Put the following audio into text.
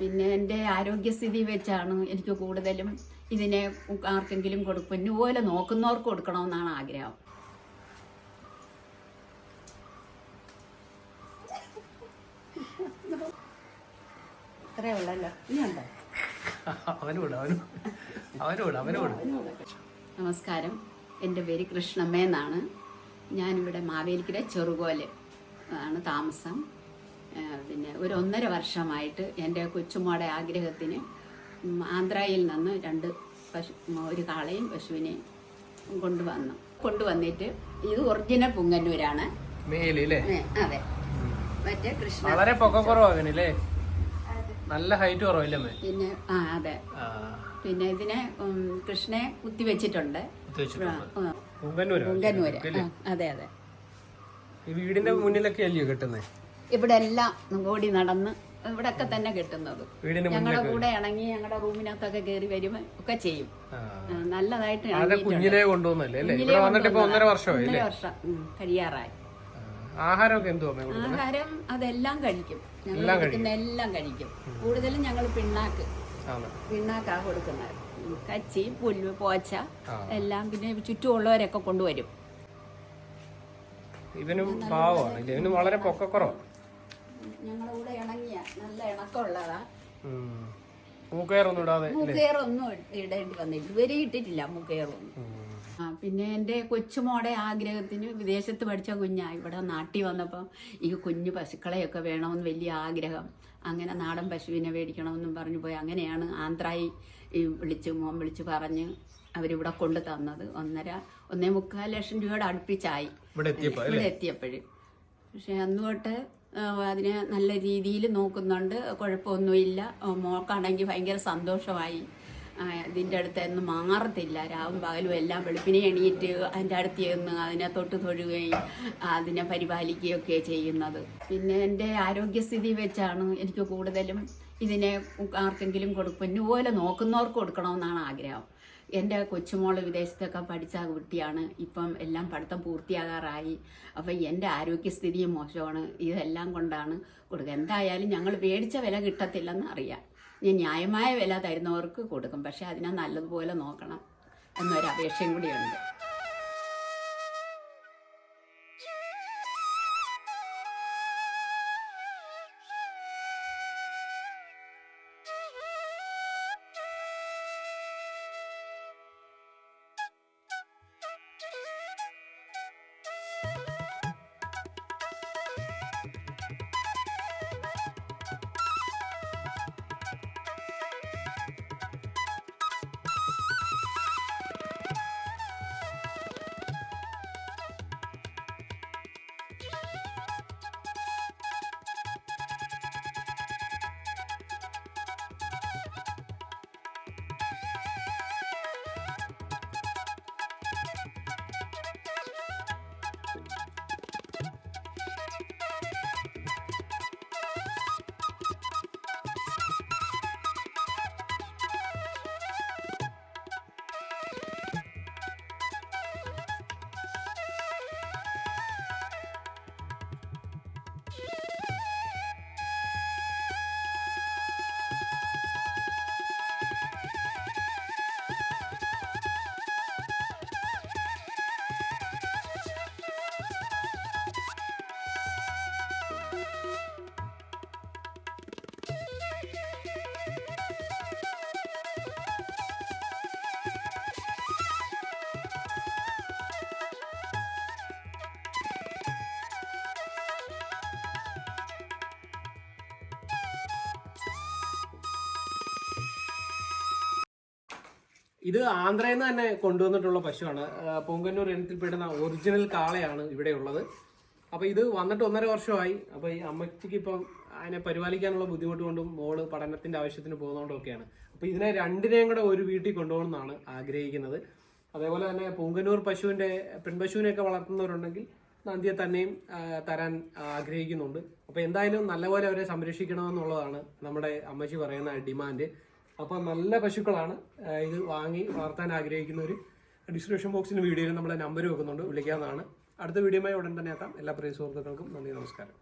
പിന്നെ എന്റെ ആരോഗ്യസ്ഥിതി വെച്ചാണ് എനിക്ക് കൂടുതലും ഇതിനെ ആർക്കെങ്കിലും കൊടുക്കും പൊന്നുപോലെ നോക്കുന്നവർക്ക് കൊടുക്കണമെന്നാണ് ആഗ്രഹം. ഇത്രേ ഉള്ളല്ലോ? ഇനിയുണ്ടോ അവനോട് അവനും അവനോട് അവനോട് നമസ്കാരം. എന്റെ പേര് കൃഷ്ണമ്മ എന്നാണ്. ഞാനിവിടെ മാവേലിക്കര ചെറുകോൽ ആണ് താമസം. പിന്നെ ഒരു ഒന്നര വർഷമായിട്ട് എന്റെ കൊച്ചുമോടെ ആഗ്രഹത്തിന് ആന്ധ്രയിൽ നിന്ന് രണ്ട് പശു ഒരു കാളയും പശുവിനെയും കൊണ്ടുവന്നു. കൊണ്ടുവന്നിട്ട് ഇത് ഒറിജിനൽ പുങ്ങന്നൂരാണ്. അതെ. മറ്റേ കൃഷ്ണ വളരെ പൊക്കക്കുറവാകണില്ലേ നല്ല ഹൈറ്റ് കുറവില്ലേ പിന്നെ ആ അതെ. പിന്നെ ഇതിനെ കൃഷ്ണനെ കുത്തിവെച്ചിട്ടുണ്ട്. പുങ്കന്നൂര് അതെ അതെ. ഈ വീടിന്റെ മുന്നിലൊക്കെ അല്ലയോ കെട്ടുന്നേ? ഇവിടെ എല്ലാം ഓടി നടന്ന് ഇവിടൊക്കെ തന്നെ കിട്ടുന്നത്. ഞങ്ങളുടെ കൂടെ ഇണങ്ങി ഞങ്ങളുടെ റൂമിനകത്തൊക്കെ കയറി വരും ഒക്കെ ചെയ്യും. നല്ലതായിട്ട്. കുഞ്ഞിലേ ഒന്നര വർഷം കഴിയാറായി. ആഹാരമൊക്കെ ആഹാരം അതെല്ലാം കഴിക്കും. ഞങ്ങൾ കൊടുക്കുന്ന എല്ലാം കഴിക്കും. കൂടുതലും ഞങ്ങൾ പിണ്ണാക്ക്. പിണ്ണാക്കാ കൊടുക്കുന്നത്. കച്ചി പുല്ല് പോച്ച എല്ലാം പിന്നെ ചുറ്റുമുള്ളവരൊക്കെ കൊണ്ടുവരും. ഇവനും പാവമാണ് ഇവനും വളരെ പൊക്കക്കുറവാണ്. ഞങ്ങളുടെ കൂടെ ഇണങ്ങിയ. നല്ല ഇണക്കമുള്ളതാ. ഇടാതെ ഇടേണ്ടി വന്നില്ല. ഇതുവരെ ഇട്ടിട്ടില്ല മുഖേറൊന്നും ആ പിന്നെ എന്റെ കൊച്ചുമോടെ ആഗ്രഹത്തിന് വിദേശത്ത് പഠിച്ച കുഞ്ഞാ. ഇവിടെ നാട്ടിൽ വന്നപ്പം ഈ കുഞ്ഞു പശുക്കളെയൊക്കെ വേണമെന്ന് വലിയ ആഗ്രഹം. അങ്ങനെ നാടൻ പശുവിനെ മേടിക്കണമെന്നും പറഞ്ഞു പോയി. അങ്ങനെയാണ് ആന്ധ്രായി വിളിച്ച് മോൻ വിളിച്ച് പറഞ്ഞ് അവരിവിടെ കൊണ്ടു തന്നത്. ഒന്നര ഒന്നേ മുക്കാൽ ലക്ഷം രൂപയുടെ അടുപ്പിച്ചായി. ഇവിടെ എത്തിയപ്പോ ഇവിടെ എത്തിയപ്പോഴും. പക്ഷെ അന്ന് തൊട്ട് അതിനെ നല്ല രീതിയിൽ നോക്കുന്നുണ്ട്. കുഴപ്പമൊന്നുമില്ല. മോക്കാണെങ്കിൽ ഭയങ്കര സന്തോഷമായി. ഇതിന്റെ അടുത്ത് ഒന്നും മാറത്തില്ല. രാവും പകലും എല്ലാം വെളുപ്പിനെ എണീറ്റ് അതിന്റെ അടുത്ത് ചെന്ന് അതിനെ തൊട്ട് തൊഴുകയും അതിനെ പരിപാലിക്കുകയൊക്കെ ചെയ്യുന്നത്. പിന്നെ എന്റെ ആരോഗ്യസ്ഥിതി വെച്ചാണ് എനിക്ക് കൂടുതലും ഇതിനെ ആർക്കെങ്കിലും കൊടുക്കും പോലെ നോക്കുന്നവർക്ക് കൊടുക്കണമെന്നാണ് ആഗ്രഹം. എന്റെ കൊച്ചുമോൾ വിദേശത്തൊക്കെ പഠിച്ച കുട്ടിയാണ്. ഇപ്പം എല്ലാം പഠിത്തം പൂർത്തിയാകാറായി. അപ്പം എന്റെ ആരോഗ്യസ്ഥിതിയും മോശമാണ്. ഇതെല്ലാം കൊണ്ടാണ് കൊടുക്കുക. എന്തായാലും ഞങ്ങൾ മേടിച്ച വില കിട്ടത്തില്ലെന്ന് അറിയാം. ഞാൻ ന്യായമായ വില തരുന്നവർക്ക് കൊടുക്കും. പക്ഷെ അതിനെ നല്ലതുപോലെ നോക്കണം എന്നൊരു അപേക്ഷയും കൂടിയുണ്ട്. ഇത് ആന്ധ്രയിൽ നിന്ന് തന്നെ കൊണ്ടുവന്നിട്ടുള്ള പശുവാണ്. പൊങ്കന്നൂർ ഇനത്തിൽപ്പെടുന്ന ഒറിജിനൽ കാളയാണ് ഇവിടെ ഉള്ളത്. അപ്പൊ ഇത് വന്നിട്ട് ഒന്നര വർഷമായി. അപ്പോൾ ഈ അമ്മച്ചിക്ക് ഇപ്പം അതിനെ പരിപാലിക്കാനുള്ള ബുദ്ധിമുട്ട് കൊണ്ടും മോൾ പഠനത്തിന്റെ ആവശ്യത്തിന് പോകുന്നതുകൊണ്ടൊക്കെയാണ് ഒക്കെയാണ് അപ്പൊ ഇതിനെ രണ്ടിനെയും കൂടെ ഒരു വീട്ടിൽ കൊണ്ടുപോകണമെന്നാണ് ആഗ്രഹിക്കുന്നത്. അതേപോലെ തന്നെ പൂങ്കന്നൂർ പശുവിന്റെ പെൺപശുവിനെയൊക്കെ വളർത്തുന്നവരുണ്ടെങ്കിൽ നന്ദിയെ തന്നെയും തരാൻ ആഗ്രഹിക്കുന്നുണ്ട്. അപ്പോൾ എന്തായാലും നല്ലപോലെ അവരെ സംരക്ഷിക്കണമെന്നുള്ളതാണ് നമ്മുടെ അമ്മച്ചി പറയുന്ന ഡിമാൻഡ്. അപ്പൊ നല്ല പശുക്കളാണ്. ഇത് വാങ്ങി വളർത്താൻ ആഗ്രഹിക്കുന്നവർ ഡിസ്ക്രിപ്ഷൻ ബോക്സിന് വീഡിയോയിൽ നമ്മളെ നമ്പർ വെക്കുന്നുണ്ട്. വിളിക്കാവുന്നതാണ്. അടുത്ത വീഡിയോയുമായി ഉടൻ തന്നെ എത്താം. എല്ലാ പ്രിയ സുഹൃത്തുക്കൾക്കും നന്ദി നമസ്കാരം.